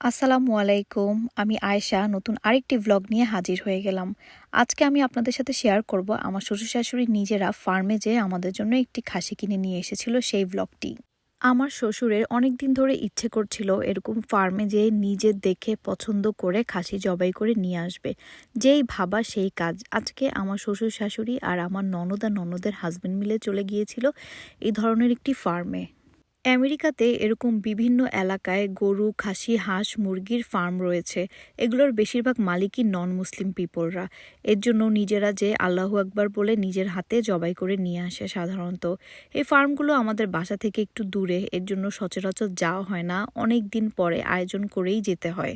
আসসালামু আলাইকুম, আমি আয়েশা, নতুন আরেকটি ভ্লগ নিয়ে হাজির হয়ে গেলাম। আজকে আমি আপনাদের সাথে শেয়ার করব আমার শ্বশুর শাশুড়ি নিজেরা ফার্মে যেয়ে আমাদের জন্য একটি খাসি কিনে নিয়ে এসেছিল সেই ভ্লগটি আমার শ্বশুরের অনেক দিন ধরে ইচ্ছে করছিল এরকম ফার্মে যেয়ে নিজে দেখে পছন্দ করে খাসি জবাই করে নিয়ে আসবে। যেই ভাবা সেই কাজ। আজকে আমার শ্বশুর শাশুড়ি আর আমার ননদা ননদের হাজব্যান্ড মিলে চলে গিয়েছিল এই ধরনের একটি ফার্মে। আমেরিকাতে এরকম বিভিন্ন এলাকায় গরু, খাসি, হাঁস, মুরগির ফার্ম রয়েছে। এগুলোর বেশিরভাগ মালিকই নন মুসলিম পিপলরা এর জন্য নিজেরা যে আল্লাহু আকবার বলে নিজের হাতে জবাই করে নিয়ে আসে সাধারণত। এই ফার্মগুলো আমাদের বাসা থেকে একটু দূরে, এর জন্য সচরাচর যাওয়া হয় না। অনেক দিন পরে আয়োজন করেই যেতে হয়।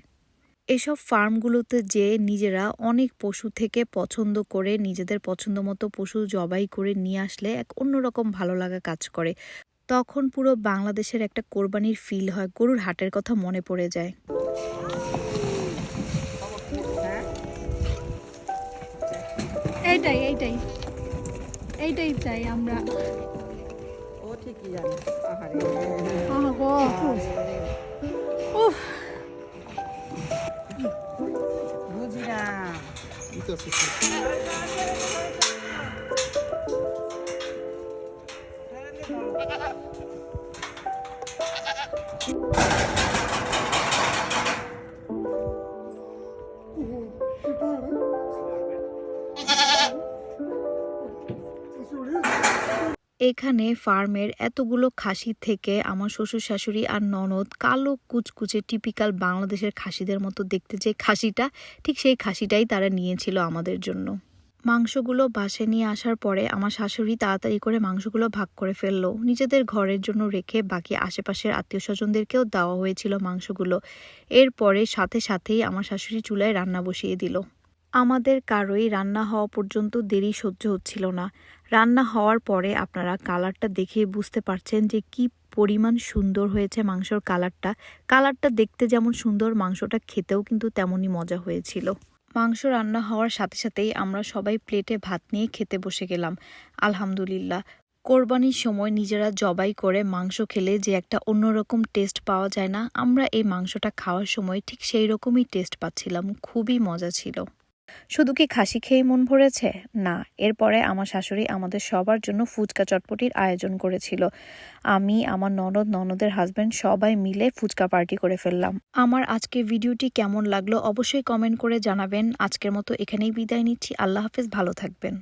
এসব ফার্মগুলোতে যে নিজেরা অনেক পশু থেকে পছন্দ করে নিজেদের পছন্দ মতো পশু জবাই করে নিয়ে আসলে এক অন্যরকম ভালো লাগা কাজ করে। তখন পুরো বাংলাদেশের একটা কোরবানির ফিল হয়। গরুর হাটের কথা মনে পড়ে যায়। এইটাই এইটাই। এইটাই চাই আমরা। ও ঠিকই জানে। আহারে। আহা গো উফ। বুঝি না। এখানে ফার্মের এতগুলো খাসি থেকে আমার শ্বশুর শাশুড়ি আর ননদ কালো কুচকুচে টিপিক্যাল বাংলাদেশের খাসিদের মতো দেখতে যে খাসিটা, ঠিক সেই খাসিটাই তারা নিয়েছিল আমাদের জন্য। মাংসগুলো বাসে নিয়ে আসার পরে আমার শাশুড়ি তাড়াতাড়ি করে মাংসগুলো ভাগ করে ফেলল। নিজেদের ঘরের জন্য রেখে বাকি আশেপাশের আত্মীয় স্বজনদেরকেও দেওয়া হয়েছিল মাংসগুলো। এরপরে সাথে সাথেই আমার শাশুড়ি চুলায় রান্না বসিয়ে দিল। আমাদের কারোই রান্না হওয়া পর্যন্ত দেরি সহ্য হচ্ছিল না। রান্না হওয়ার পরে আপনারা কালারটা দেখে বুঝতে পারছেন যে কি পরিমাণ সুন্দর হয়েছে মাংসর কালারটা। কালারটা দেখতে যেমন সুন্দর, মাংসটা খেতেও কিন্তু তেমনই মজা হয়েছিল। মাংস রান্না হওয়ার সাথে সাথেই আমরা সবাই প্লেটে ভাত নিয়ে খেতে বসে গেলাম। আলহামদুলিল্লাহ। কোরবানির সময় নিজেরা জবাই করে মাংস খেলে যে একটা অন্যরকম টেস্ট পাওয়া যায় না, আমরা এই মাংসটা খাওয়ার সময় ঠিক সেই রকমই টেস্ট পাচ্ছিলাম। খুবই মজা ছিল। শুধু কি খাসি খেয়ে মন ভরেছে? না, এরপরে আমার শাশুড়ি আমাদের সবার জন্য ফুচকা চটপটির আয়োজন করেছিল। আমি, আমার ননদ, ননদের হাজব্যান্ড সবাই মিলে ফুচকা পার্টি করে ফেললাম। আমার আজকে ভিডিওটি কেমন লাগল অবশ্যই কমেন্ট করে জানাবেন। আজকের মতো এখানেই বিদায় নিচ্ছি। আল্লাহ হাফেজ, ভালো থাকবেন।